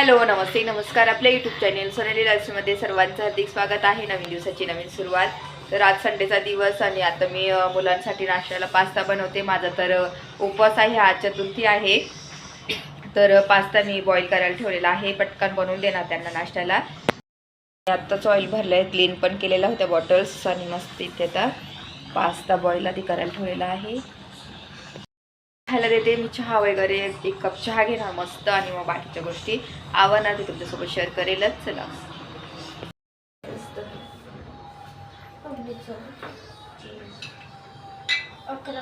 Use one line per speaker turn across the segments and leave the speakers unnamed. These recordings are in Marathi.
हॅलो नमस्ते नमस्कार. आपल्या यूट्यूब चॅनेल सोनाली लाईफमध्ये सर्वांचं हार्दिक स्वागत आहे. नवीन दिवसाची नवीन सुरुवात. तर आज संडेचा दिवस आणि आता मी मुलांसाठी नाश्त्याला पास्ता बनवते. माझा तर उपवास आहे. आज चतुर्थी आहे. तर पास्ता मी बॉईल करायला ठेवलेला आहे. पटकन बनवून देणार त्यांना नाश्त्याला. आत्ताच ऑइल भरलं आहे क्लीन पण केलेलं होत्या बॉटल्स आणि मस्त इथे आता पास्ता बॉईल आधी करायला ठेवलेला आहे. खायला देते मी चहा वगैरे एक कप चहा घेणार मस्त आणि मग बाकीच्या गोष्टी आवडणार ते तुमच्यासोबत शेअर करेलच. चला.
अकरा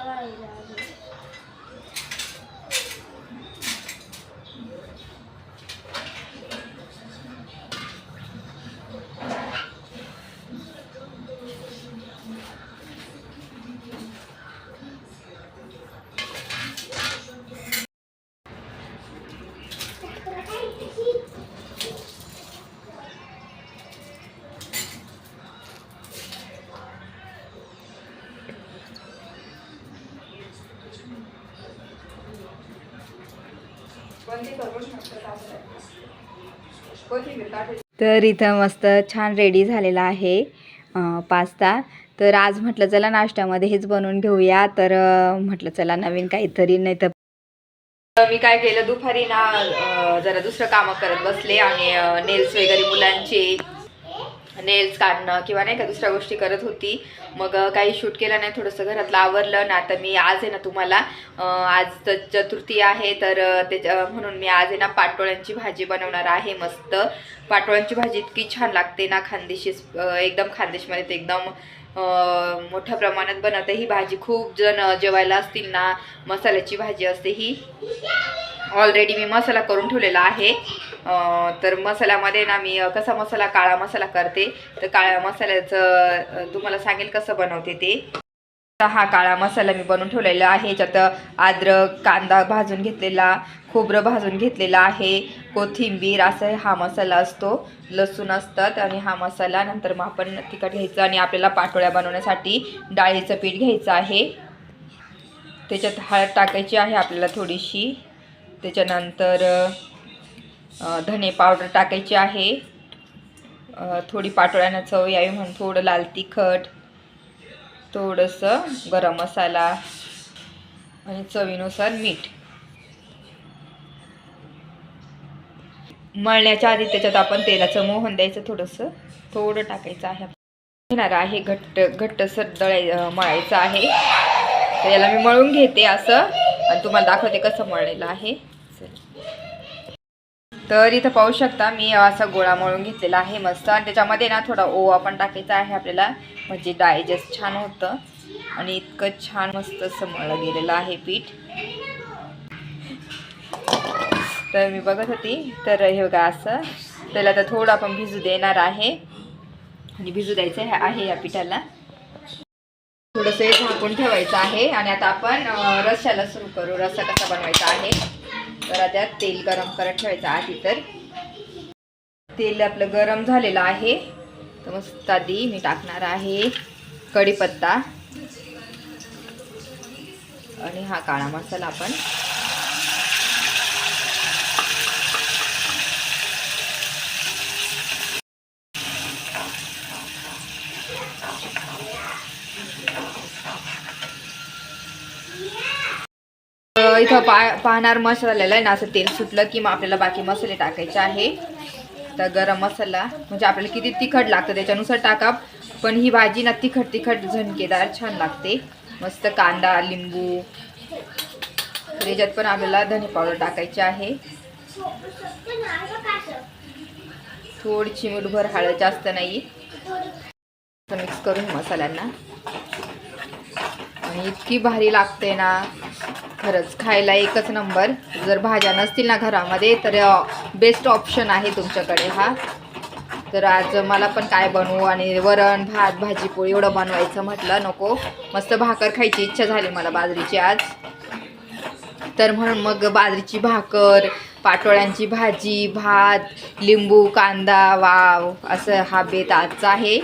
तर इथं मस्त छान रेडी झालेला आहे पास्ता तर आज म्हटलं चला नाश्त्यामध्ये हेच बनवून घेऊया. तर म्हटलं चला नवीन काहीतरी नाही तर मी काय केलं दुपारी ना जरा दुसरं कामं करत बसले आणि नेल्स वगैरे मुलांचे नेल्स काढणं किंवा नाही का दुसऱ्या गोष्टी करत होती. मग काही शूट केलं नाही थोडंसं घरातलं आवरलं. ना आता मी आज आहे ना तुम्हाला आज तर चतुर्थी आहे तर त्याच्या म्हणून मी आज आहे ना पाटोळ्यांची भाजी बनवणार आहे मस्त. पाटोळ्यांची भाजी इतकी छान लागते ना खानदेशी एकदम खानदेशमध्ये ते एकदम मोठ्या प्रमाणात बनवते. ही भाजी खूप जण जेवायला असतील ना मसाल्याची भाजी असते ही. ऑलरेडी मी मसाला करून ठेवलेला आहे. तर मसाल्यामध्ये ना मी कसा मसाला काळा मसाला करते तर काळ्या मसाल्याचं तुम्हाला सांगेल कसं बनवते ते. हा काळा मसाला मी बनवून ठेवलेला आहे ज्यात अद्रक कांदा भाजून घेतलेला खोबरं भाजून घेतलेला आहे कोथिंबीर असं हा मसाला असतो लसूण असतात आणि हा मसाला नंतर मग आपण तिखट घ्यायचं आणि आपल्याला पाटोळ्या बनवण्यासाठी डाळीचं पीठ घ्यायचं आहे. त्याच्यात हळद टाकायची आहे आपल्याला थोडीशी. त्याच्यानंतर धने पावडर टाकायची आहे. थोडी पाटोळ्यानं चव यावी म्हणून थोडं लाल तिखट थोडंसं गरम मसाला आणि चवीनुसार मीठ. मळण्याच्या आधी त्याच्यात आपण तेलाचं मोहन द्यायचं थोडंसं. थोडं टाकायचं आहे. घेणार आहे घट्ट घट्टसर दळाय मळायचं आहे. तर याला मी मळून घेते असं. आणि तुम्हाला दाखवते कसं मळलेलं आहे. चला. तर इथं पाहू शकता मी असा गोळा मळून घेतलेला आहे मस्त. आणि त्याच्यामध्ये ना थोडा ओवा पण टाकायचा आहे आपल्याला. म्हणजे डायजेस्ट छान होतं. आणि इतकं छान मस्त समळलं गेलेलं आहे पीठ. तर मी बघत होती. तर हे बघा असं. त्याला तर थोडं आपण भिजू देणार आहे. आणि भिजू द्यायचं आहे आहे या पिठाला. थोडंसं हे झाकून ठेवायचं आहे. आणि आता आपण अं, रस्स्याला सुरू करू. रस्सा कसा बनवायचा आहे. तर आता तेल गरम करत ठेवायचं आधी तर. तेल आपलं गरम झालेलं आहे. तर मस्त आधी मी टाकणार आहे कढीपत्ता. आणि हा काळा मसाला आपण इथं पा पाहणार मसाल्याला आहे ना असं तेल सुटलं की मग आपल्याला बाकी मसाले टाकायचे आहे. तर गरम मसाला म्हणजे आपल्याला किती तिखट लागतं त्याच्यानुसार टाका. पण ही भाजी ना तिखट तिखट झणकेदार छान लागते. मस्त कांदा लिंबू. त्याच्यात पण आपल्याला धने पावडर टाकायची आहे. थोडीशी चिमूटभर हळद जास्त नाही. मिक्स करून मसाल्यांना. आणि इतकी भारी लागते ना. खरंच खायला एकच नंबर. जर भाज्या नसतील ना घरामध्ये तर बेस्ट ऑप्शन आहे तुमच्याकडे हा. तर आज मला पण काय बनवू आणि वरण भात भाजीपोळी एवढं बनवायचं म्हटलं नको. मस्त भाकर खायची इच्छा झाली मला बाजरीची आज. तर म्हणून मग बाजरीची भाकर पाटोळ्यांची भाजी भात लिंबू कांदा वाव असं हा बेत आजचा आहे.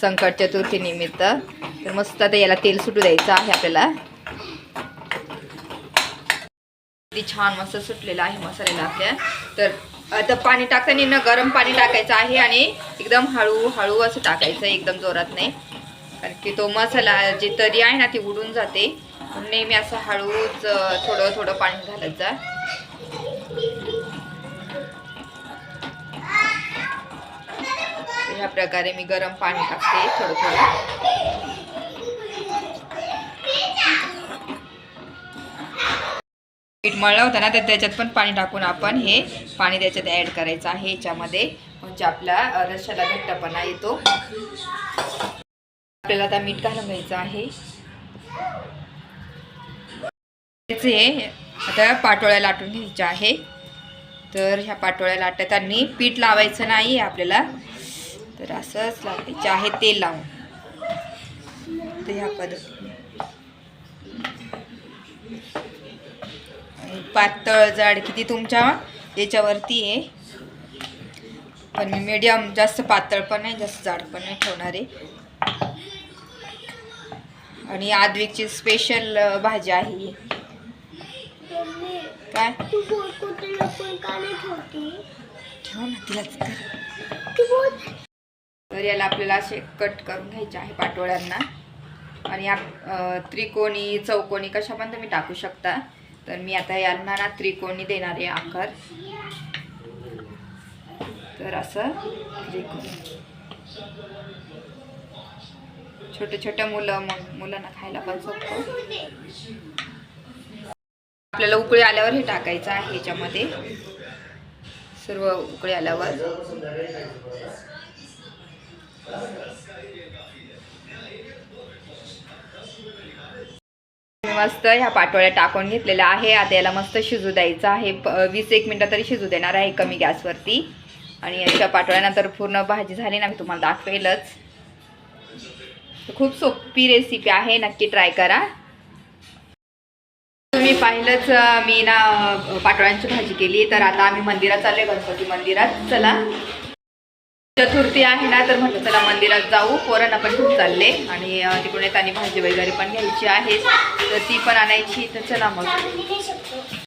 संकट चतुर्थीनिमित्त तर मस्त आता याला तेल सुटू द्यायचं आहे आपल्याला. किती छान मस्त सुटलेला आहे मसाल्याला आपल्या. तर आता पाणी टाकताना ना गरम पाणी टाकायचं आहे आणि एकदम हळू हळू असं टाकायचं एकदम जोरात नाही. कारण की तो मसाला जी तरी आहे ना ती उडून जाते. नेहमी असं हळूच थोडं थोडं पाणी घालत जा. ह्या प्रकारे मी गरम पाणी टाकते थोडं थोडं. मळवताना ना तर त्याच्यात पण पाणी टाकून आपण हे पाणी त्याच्यात ॲड करायचं आहे. याच्यामध्ये म्हणजे आपला रशाला घट्टपणा येतो. आपल्याला आता मीठ घालून घ्यायचं आहे. त्याचे आता पाटोळ्या लाटून घ्यायच्या आहे. तर ह्या पाटोळ्या लाटताना पीठ लावायचं नाही आहे आपल्याला. तर असंच लावायचं आहे तेल लावून. तर ह्या पद्धती पातळ जाड किती तुमच्या याच्यावरती आहे. पण मी मीडियम जास्त पातळ पण नाही जास्त जाड पण नाही ठेवणार आहे. आणि आद्विकची स्पेशल भाजी आहे काय?
तू
ठेव ना
तिला
तर याला आपल्याला असे कट करून घ्यायचे आहे पाटोळ्यांना. आणि या त्रिकोणी चौकोनी कशा पण तुम्ही टाकू शकता? तर मी आता यांना ना त्रिकोणी देणार आहे आकार. तर असं त्रिकोणी. छोटे छोटे मुलं मग मुलांना खायला पण सोपं. आपल्याला उकळी आल्यावर हे टाकायचं आहे याच्यामध्ये. सर्व उकळी आल्यावर. मस्त ह्या पाटोळ्या टाकून घेतलेल्या आहे. आता याला मस्त शिजू द्यायचं आहे. वीस एक मिनटं तरी शिजू देणार आहे कमी गॅसवरती. आणि याच्या पाटोळ्यानंतर पूर्ण भाजी झाली ना मी तुम्हाला दाखवेलच. खूप सोपी रेसिपी आहे. नक्की ट्राय करा. तुम्ही पाहिलंच मी ना पाटोळ्यांची भाजी केली. तर आता आम्ही मंदिरात चालले गणपती मंदिरात. चला. चतुर्थी आहे ना तर म्हटलं चला मंदिरात जाऊ. पोरांना पण खूप चालले. आणि तिकडून येताना भाजी वगैरे पण घ्यायची आहे. तर ती पण आणायची. तर चला मग.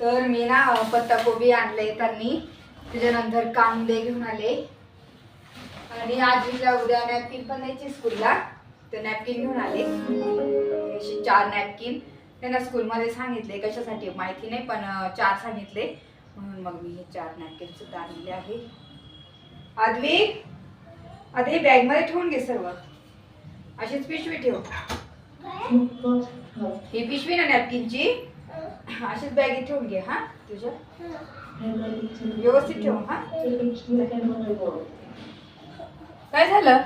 तर मी ना पत्ताकोबी आणले त्यांनी. त्याच्यानंतर कांदे घेऊन आले. आणि आजीला उद्या नॅपकिन पण द्यायची स्कूलला तर नॅपकिन घेऊन आले. असे चार नॅपकिन त्यांना स्कूलमध्ये सांगितले कशासाठी माहिती नाही पण चार सांगितले. म्हणून मग मी हे चार नॅपकिन सुद्धा आणले आहे. आद्विक आता हे बॅगमध्ये ठेवून घे सर्व. अशीच पिशवी ठेव. ही पिशवी ना नॅपकिनची अशीच बॅगेत ठेवून घे हा तुझ्या. व्यवस्थित ठेव हा. काय झालं?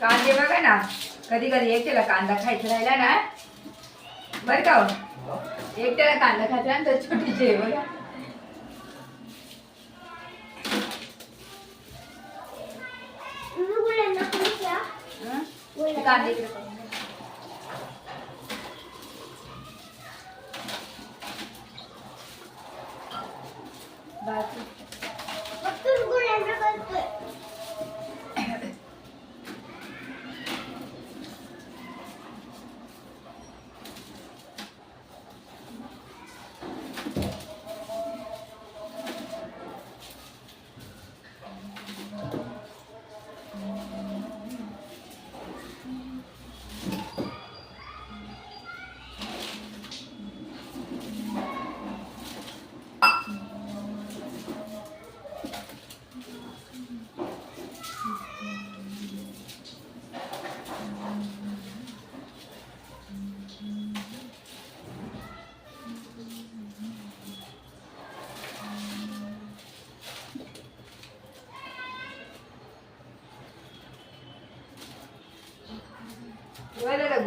कांदे बघा ना. कधी कधी एकट्याला कांदा खायचा राहिला ना बरं का हो? एकट्याला कांदा खायचा ना तर छोटीचे बघा. कांदे बघा. बाकी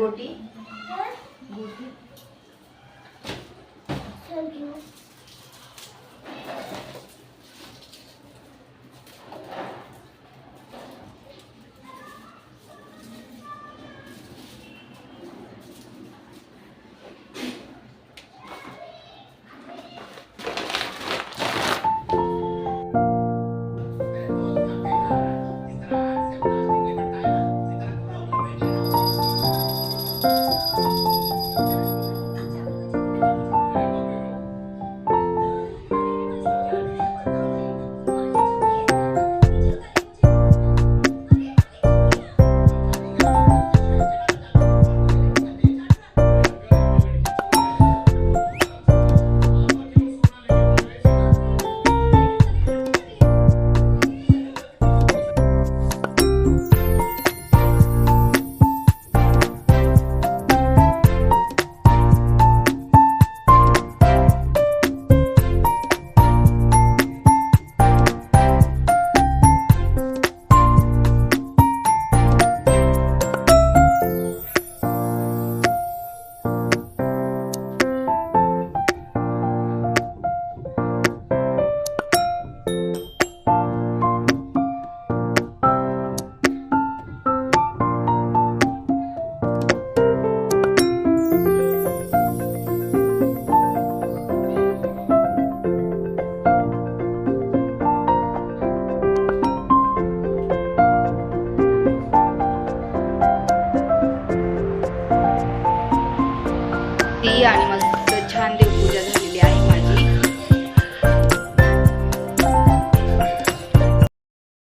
बोटी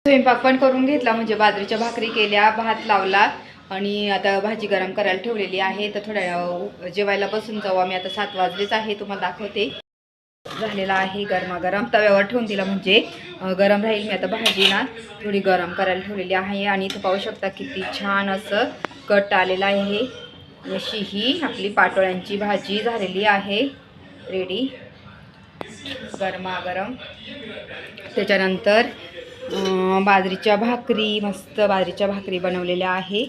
स्वयंपाक पण करून घेतला म्हणजे बाजरीच्या भाकरी केल्या भात लावला आणि आता भाजी गरम करायला ठेवलेली आहे तर थोड्या जेवायला बसून जाऊ आम्ही आता सात वाजलेच आहे तुम्हाला दाखवते झालेला आहे गरमागरम तव्यावर ठेवून दिला म्हणजे गरम राहील मी आता भाजी ना थोडी गरम करायला ठेवलेली आहे आणि इथं पाहू शकता किती छान असं कट आलेलं आहे अशी ही आपली पाटोळ्यांची भाजी झालेली आहे रेडी गरमागरम त्याच्यानंतर बाजरीच्या भाकरी मस्त बाजरीच्या भाकरी बनवलेल्या आहे.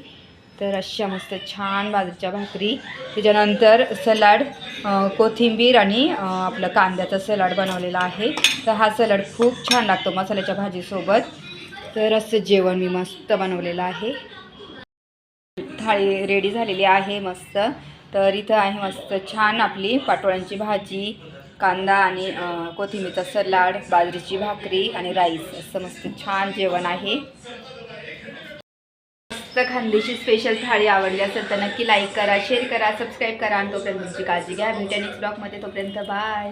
तर अशा मस्त छान बाजरीच्या भाकरी. त्याच्यानंतर सलाड कोथिंबीर आणि आपलं कांद्याचा सलाड बनवलेला आहे. तर हा सलाड खूप छान लागतो मसाल्याच्या भाजीसोबत. तर असं जेवण मी मस्त बनवलेलं आहे. थाळी रेडी झालेली आहे मस्त. तर इथं आहे मस्त छान आपली पाटोळ्यांची भाजी कांदा आणि कोथिंबीरचा सलाड बाजरीची भाकरी आणि राईस. असं मस्त छान जेवण आहे. मस्त खानदेशी स्पेशल थाळी आवडली असेल तर नक्की लाईक करा शेअर करा सबस्क्राईब करा आणि तोपर्यंत तुमची काळजी घ्या. भेटा नेक्स्ट ब्लॉगमध्ये तोपर्यंत बाय